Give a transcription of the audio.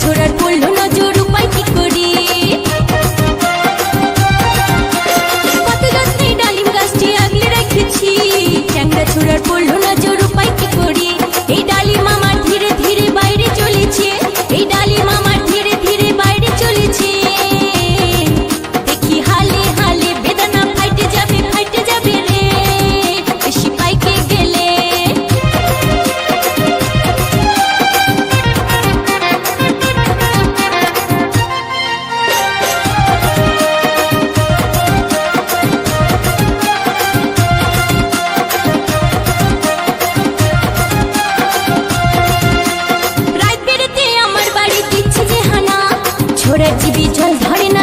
ছোড়ার পড়ল করেছি বিজন ধরে না